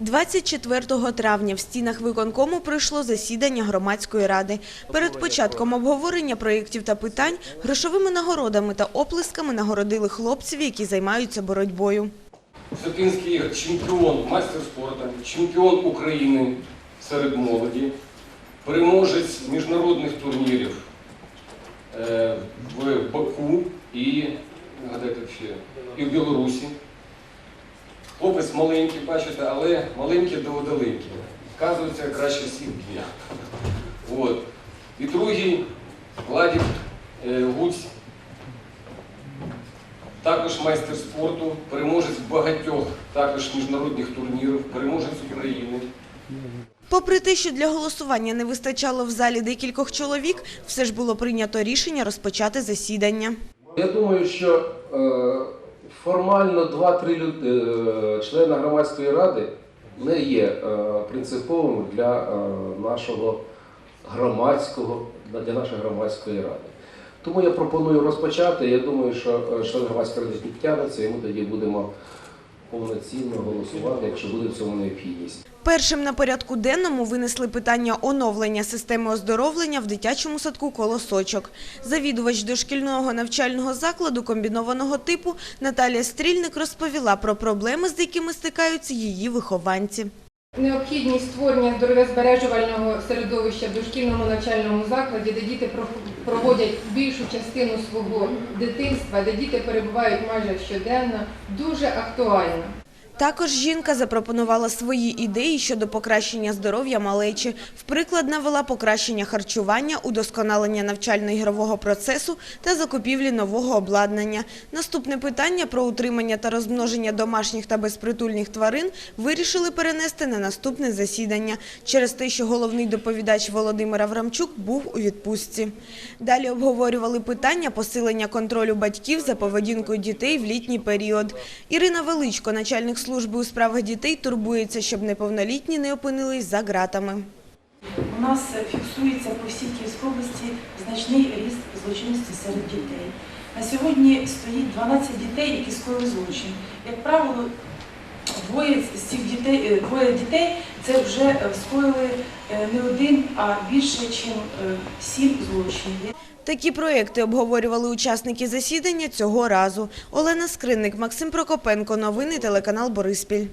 24 травня в стінах виконкому пройшло засідання громадської ради. Перед початком обговорення проєктів та питань грошовими нагородами та оплесками нагородили хлопців, які займаються боротьбою. Сокинський Ігор чемпіон, майстер спорту, чемпіон України серед молоді, переможець міжнародних турнірів е, в Баку і, нагадайте ще, і в Білорусі. Хлопець маленький, бачите, але маленький до далекий. Вказується краще всіх б'є. От. І другий Владик е, Гуць, також майстер спорту, переможець багатьох також міжнародних турнірів, переможець України. Попри те, що для голосування не вистачало в залі декількох чоловік, все ж було прийнято рішення розпочати засідання. Я думаю, що е, формально 2-3 люд- е, члена громадської ради не є принциповим принциповими для е, нашого громадського для нашої громадської ради. Тому я пропоную розпочати. Я думаю, що член громадської ради підтягнуться, і ми тоді будемо повноцінно голосувати, якщо буде в цьому необхідність. Першим на порядку денному винесли питання оновлення системи оздоровлення в дитячому садку «Колосочок». Завідувач дошкільного навчального закладу комбінованого типу Наталія Стрільник розповіла про проблеми, з якими стикаються її вихованці. Необхідність створення здоров'язбережувального середовища в дошкільному навчальному закладі, де діти про- проводять більшу частину свого дитинства, де діти перебувають майже щоденно, дуже актуальна. Також жінка запропонувала свої ідеї щодо покращення здоров'я малечі. В приклад навела покращення харчування, удосконалення навчально-ігрового процесу та закупівлі нового обладнання. Наступне питання про утримання та розмноження домашніх та безпритульних тварин вирішили перенести на наступне засідання через те, що головний доповідач Володимир Аврамчук був у відпустці. Далі обговорювали питання посилення контролю батьків за поведінкою дітей в літній період. Ірина Величко, начальник служби у справах дітей, турбується, щоб неповнолітні не опинились за ґратами. У нас фіксується по всій Київській області значний ріст злочинності серед дітей. На сьогодні стоїть 12 дітей, які скоїли злочин. Як правило, двоє з цих дітей, е, двоє дітей це вже е, скоїли е, не один, а більше, ніж сім злочинів. Такі проекти обговорювали учасники засідання цього разу. Олена Скринник, Максим Прокопенко. Новини телеканал Бориспіль.